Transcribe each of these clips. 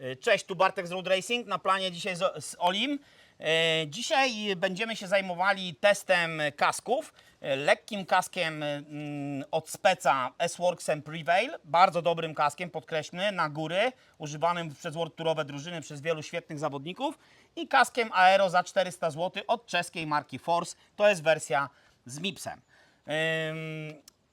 E, Cześć, tu Bartek z Road Racing, na planie dzisiaj z, z Olim. E, Dzisiaj będziemy się zajmowali testem kasków, e, lekkim kaskiem mm, od speca S-Worksem Prevail, bardzo dobrym kaskiem, podkreślmy, na góry, używanym przez World Tourowe drużyny przez wielu świetnych zawodników i kaskiem Aero za 400 zł od czeskiej marki Force, to jest wersja z MIPSem.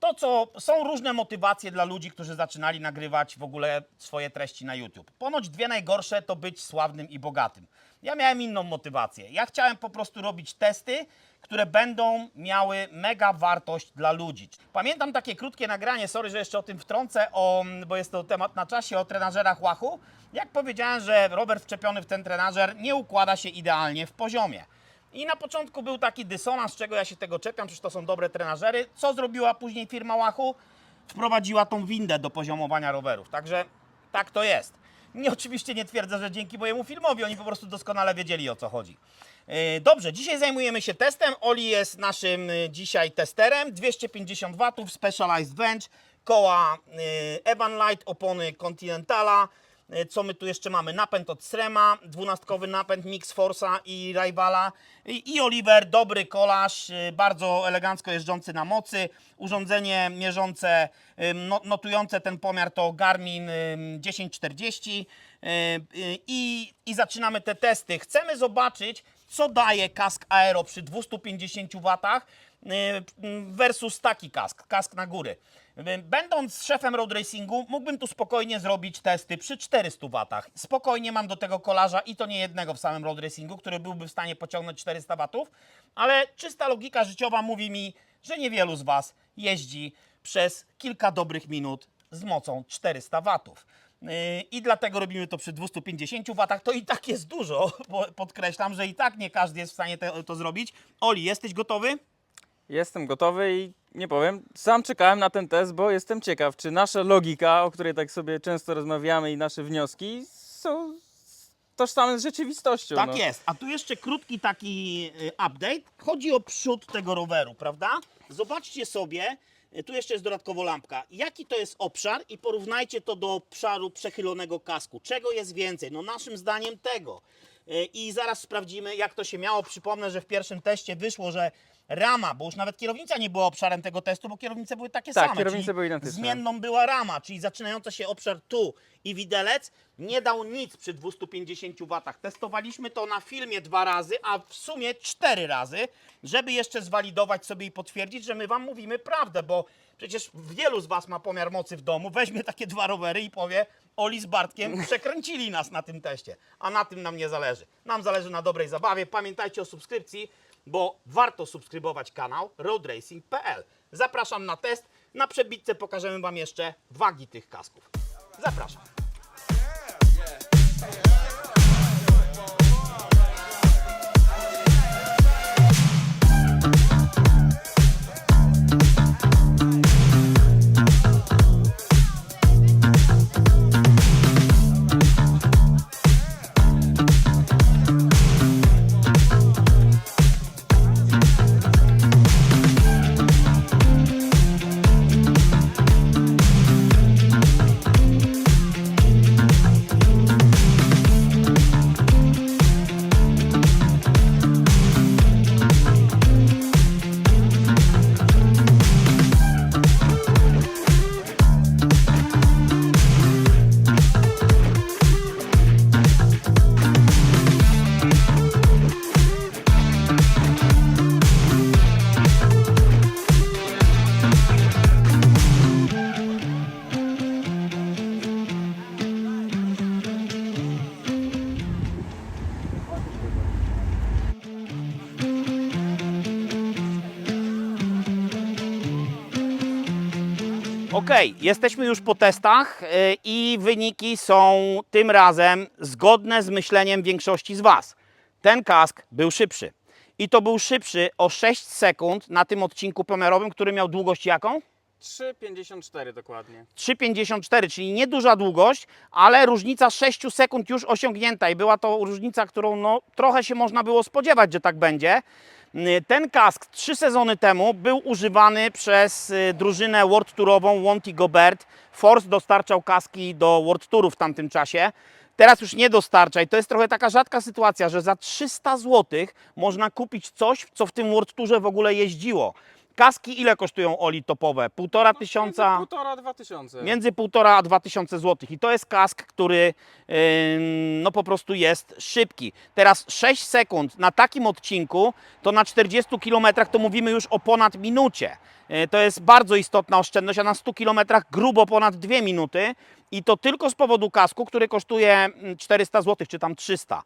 To, co są różne motywacje dla ludzi, którzy zaczynali nagrywać w ogóle swoje treści na YouTube. Ponoć dwie najgorsze to być sławnym i bogatym. Ja miałem inną motywację. Ja chciałem po prostu robić testy, które będą miały mega wartość dla ludzi. Pamiętam takie krótkie nagranie, sorry, że jeszcze o tym wtrącę, o, bo jest to temat na czasie, o trenażerach łachu. Jak powiedziałem, że rower wczepiony w ten trenażer nie układa się idealnie w poziomie. I na początku był taki dysonans, czego ja się tego czepiam, przecież to są dobre trenażery. Co zrobiła później firma Łachu? Wprowadziła tą windę do poziomowania rowerów. Także tak to jest. Nie, oczywiście nie twierdzę, że dzięki mojemu filmowi, oni po prostu doskonale wiedzieli o co chodzi. Yy, Dobrze, dzisiaj zajmujemy się testem. Oli jest naszym yy, dzisiaj testerem. 250 W, Specialized Bench, koła yy, Evan Light, opony Continentala. E, Co my tu jeszcze mamy? Napęd od Srema, dwunastkowy napęd Mix Force'a i Rivala. I i Oliver, dobry kolarz, y, bardzo elegancko jeżdżący na mocy. Urządzenie mierzące, ym, no- notujące ten pomiar to Garmin ym, 1040. Y, y, I, I zaczynamy te testy. Chcemy zobaczyć, co daje kask Aero przy 250 W y, versus taki kask, kask na góry. Y, Będąc szefem road racingu, mógłbym tu spokojnie zrobić testy przy 400 watach. Spokojnie mam do tego kolarza i to nie jednego w samym road racingu, który byłby w stanie pociągnąć 400 watów, ale czysta logika życiowa mówi mi, że niewielu z Was jeździ przez kilka dobrych minut z mocą 400 watów. Yy, I dlatego robimy to przy 250 watach. To i tak jest dużo, podkreślam, że i tak nie każdy jest w stanie te, to zrobić. Oli, jesteś gotowy? Jestem gotowy i nie powiem, sam czekałem na ten test, bo jestem ciekaw, czy nasza logika, o której tak sobie często rozmawiamy i nasze wnioski są tożsame z rzeczywistością. Tak no. jest. A tu jeszcze krótki taki y, update. Chodzi o przód tego roweru, prawda? Zobaczcie sobie, y, tu jeszcze jest dodatkowo lampka. Jaki to jest obszar i porównajcie to do obszaru przechylonego kasku. Czego jest więcej? No naszym zdaniem tego. Y, I zaraz sprawdzimy, jak to się miało. Przypomnę, że w pierwszym teście wyszło, że rama, bo już nawet kierownica nie była obszarem tego testu, bo kierownice były takie Tak, same. kierownice czyli były identyczne. Zmienną była rama, czyli zaczynający się obszar tu i widelec nie dał nic przy 250 watach. Testowaliśmy to na filmie dwa razy, a w sumie cztery razy, żeby jeszcze zwalidować sobie i potwierdzić, że my Wam mówimy prawdę, bo przecież wielu z Was ma pomiar mocy w domu, weźmie takie dwa rowery i powie Oli z Bartkiem przekręcili nas na tym teście, a na tym nam nie zależy. Nam zależy na dobrej zabawie. Pamiętajcie o subskrypcji, bo warto subskrybować kanał roadracing.pl. Zapraszam na test. Na przebitce pokażemy Wam jeszcze wagi tych kasków. Zapraszam. Okej, jesteśmy już po testach y, i wyniki są tym razem zgodne z myśleniem większości z Was. Ten kask był szybszy. I to był szybszy o 6 sekund na tym odcinku pomiarowym, który miał długość jaką? 3,54 dokładnie. 3,54, czyli nieduża długość, ale różnica 6 sekund już osiągnięta i była to różnica, którą no, trochę się można było spodziewać, że tak będzie. Y, Ten kask trzy sezony temu był używany przez y, drużynę World Tourową Wanty Gobert. Force dostarczał kaski do World Touru w tamtym czasie. teraz już nie dostarcza i to jest trochę taka rzadka sytuacja, że za 300 zł można kupić coś, co w tym World Tourze w ogóle jeździło. Kaski ile kosztują Oli topowe? Półtora tysiąca? Między Półtora, dwa tysiące. Między półtora a dwa tysiące złotych. I to jest kask, który yy, no po prostu jest szybki. Teraz 6 sekund na takim odcinku, to na 40 kilometrach to mówimy już o ponad minucie. Yy, To jest bardzo istotna oszczędność, a na 100 kilometrach grubo ponad 2 minuty. I to tylko z powodu kasku, który kosztuje mm, 400 zł, czy tam 300.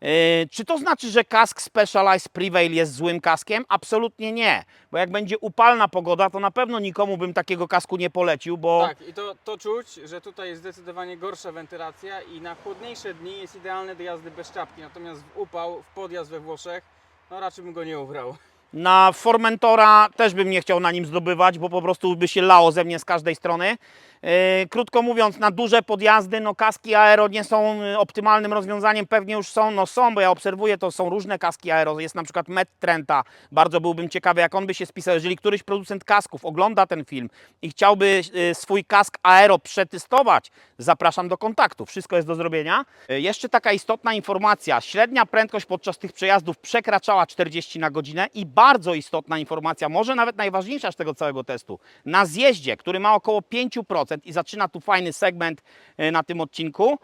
Yy, Czy to znaczy, że kask Specialized Prevail jest złym kaskiem? Absolutnie nie. Bo jak będzie upalna pogoda, to na pewno nikomu bym takiego kasku nie polecił, bo Tak, i to, to czuć, że tutaj jest zdecydowanie gorsza wentylacja i na chłodniejsze dni jest idealny do jazdy bez czapki. Natomiast w upał, w podjazd we Włoszech, no raczej bym go nie ubrał. Na Formentora też bym nie chciał na nim zdobywać, bo po prostu by się lało ze mnie z każdej strony. Yy, krótko mówiąc, na duże podjazdy, no kaski aero nie są y, optymalnym rozwiązaniem, pewnie już są, no są, bo ja obserwuję, to są różne kaski aero, jest na przykład Met Trenta, bardzo byłbym ciekawy, jak on by się spisał, jeżeli któryś producent kasków ogląda ten film i chciałby y, swój kask aero przetestować, zapraszam do kontaktu, wszystko jest do zrobienia. Y, Jeszcze taka istotna informacja, średnia prędkość podczas tych przejazdów przekraczała 40 na godzinę i bardzo istotna informacja, może nawet najważniejsza z tego całego testu, na zjeździe, który ma około 5% i zaczyna tu fajny segment y, na tym odcinku,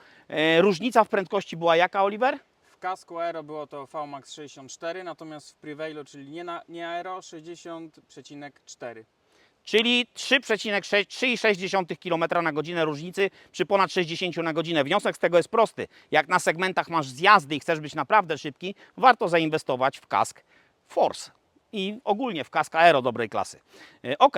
y, różnica w prędkości była jaka, Oliver? W kasku aero było to VMAX 64, natomiast w Prevailu, czyli nie, na, nie aero, 60,4. Czyli 3,6 3,6 km na godzinę różnicy przy ponad 60 na godzinę. Wniosek z tego jest prosty. Jak na segmentach masz zjazdy i chcesz być naprawdę szybki, warto zainwestować w kask Force i ogólnie w kask aero dobrej klasy. Yy, Ok.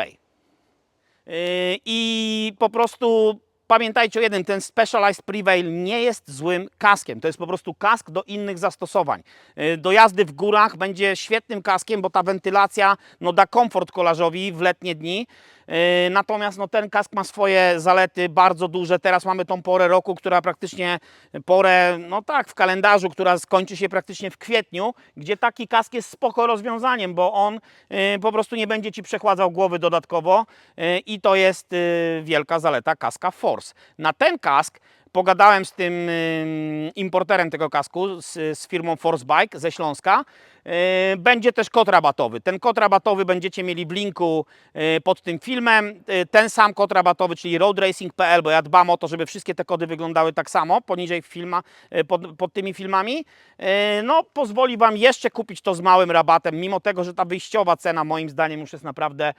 Yy, I po prostu pamiętajcie o jednym, ten Specialized Prevail nie jest złym kaskiem. To jest po prostu kask do innych zastosowań. Yy, Do jazdy w górach będzie świetnym kaskiem, bo ta wentylacja no, da komfort kolarzowi w letnie dni. Yy, Natomiast no, ten kask ma swoje zalety bardzo duże. Teraz mamy tą porę roku, która praktycznie porę, no tak, w kalendarzu, która skończy się praktycznie w kwietniu, gdzie taki kask jest spoko rozwiązaniem, bo on yy, po prostu nie będzie Ci przechładzał głowy dodatkowo i to jest wielka zaleta kaska Force. Na ten kask pogadałem z tym ym, importerem tego kasku, z, z firmą Force Bike ze Śląska. Yy, Będzie też kod rabatowy. Ten kod rabatowy będziecie mieli w linku yy, pod tym filmem. Yy, Ten sam kod rabatowy, czyli roadracing.pl, bo ja dbam o to, żeby wszystkie te kody wyglądały tak samo poniżej filma, pod, pod tymi filmami. No, pozwoli Wam jeszcze kupić to z małym rabatem, mimo tego, że ta wyjściowa cena moim zdaniem już jest naprawdę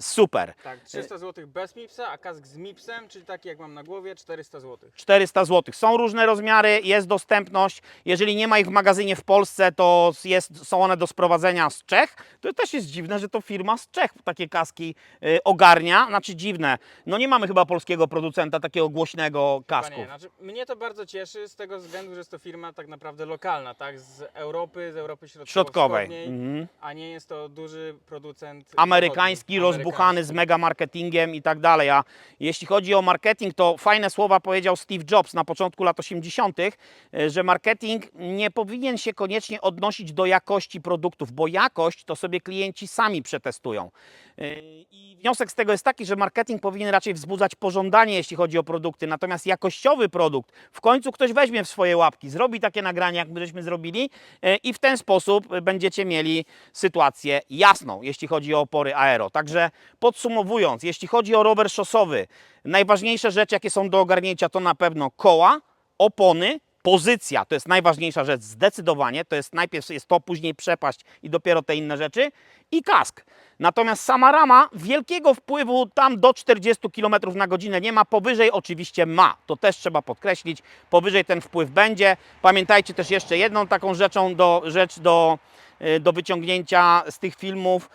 super. Tak, 300 zł bez MIPSa, a kask z MIPSem, czyli taki jak mam na głowie, 400 zł. 400 zł. Są różne rozmiary, jest dostępność. Jeżeli nie ma ich w magazynie w Polsce, to jest, są one do sprowadzenia z Czech. To też jest dziwne, że to firma z Czech takie kaski y, ogarnia. Znaczy dziwne. No nie mamy chyba polskiego producenta takiego głośnego kasku. Panie, znaczy, mnie to bardzo cieszy z tego względu, że jest to firma tak naprawdę lokalna, tak? Z Europy, z Europy Środkowej. Środkowo-wschodniej, Mhm. a nie jest to duży producent amerykański, zachodni. Rozbuchany z mega marketingiem i tak dalej. A jeśli chodzi o marketing, to fajne słowa powiedział Steve Jobs na początku lat 80., e, że marketing nie powinien się koniecznie odnosić do jakości produktów, bo jakość to sobie klienci sami przetestują. E, I wniosek z tego jest taki, że marketing powinien raczej wzbudzać pożądanie, jeśli chodzi o produkty, natomiast jakościowy produkt w końcu ktoś weźmie w swoje łapki, zrobi takie nagranie, jak my żeśmy zrobili e, i w ten sposób będziecie mieli sytuację jasną, jeśli chodzi o opory aero. Także podsumowując, jeśli chodzi o rower szosowy, najważniejsze rzeczy, jakie są do ogarnięcia, to na pewno koła, opony, pozycja, to jest najważniejsza rzecz zdecydowanie, to jest najpierw jest to, później przepaść i dopiero te inne rzeczy. I kask. Natomiast sama rama wielkiego wpływu tam do 40 km na godzinę nie ma, powyżej oczywiście ma, to też trzeba podkreślić, powyżej ten wpływ będzie. Pamiętajcie też jeszcze jedną taką rzeczą do, rzecz do, y, do wyciągnięcia z tych filmów,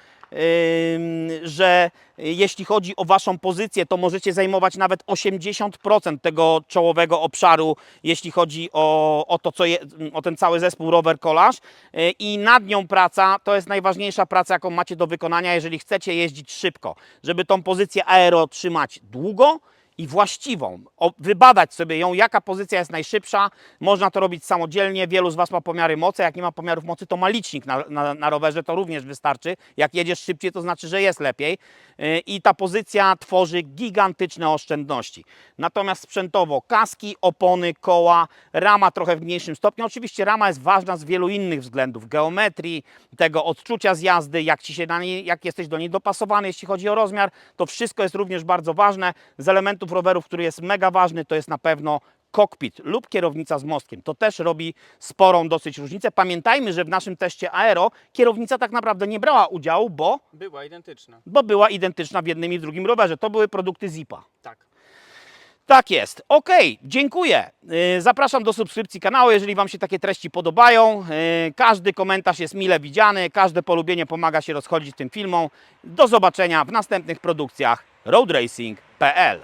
że jeśli chodzi o Waszą pozycję, to możecie zajmować nawet 80% tego czołowego obszaru, jeśli chodzi o, o to, co je, o ten cały zespół rower kolarz Yy, i nad nią praca to jest najważniejsza praca, jaką macie do wykonania, jeżeli chcecie jeździć szybko, żeby tą pozycję aero trzymać długo i właściwą. Wybadać sobie ją, jaka pozycja jest najszybsza. Można to robić samodzielnie. Wielu z Was ma pomiary mocy. Jak nie ma pomiarów mocy, to ma licznik na, na, na rowerze, to również wystarczy. Jak jedziesz szybciej, to znaczy, że jest lepiej. Yy, I ta pozycja tworzy gigantyczne oszczędności. Natomiast sprzętowo kaski, opony, koła, rama trochę w mniejszym stopniu. Oczywiście rama jest ważna z wielu innych względów. Geometrii, tego odczucia z jazdy, jak, ci się na niej, jak jesteś do niej dopasowany, jeśli chodzi o rozmiar. To wszystko jest również bardzo ważne. Z elementów rowerów, który jest mega ważny, to jest na pewno kokpit lub kierownica z mostkiem. To też robi sporą dosyć różnicę. Pamiętajmy, że w naszym teście aero kierownica tak naprawdę nie brała udziału, bo, Była identyczna. bo była identyczna w jednym i w drugim rowerze. To były produkty Zipa. Tak. Tak jest. Ok, dziękuję. Yy, Zapraszam do subskrypcji kanału, jeżeli Wam się takie treści podobają. Yy, Każdy komentarz jest mile widziany, każde polubienie pomaga się rozchodzić tym filmom. Do zobaczenia w następnych produkcjach roadracing.pl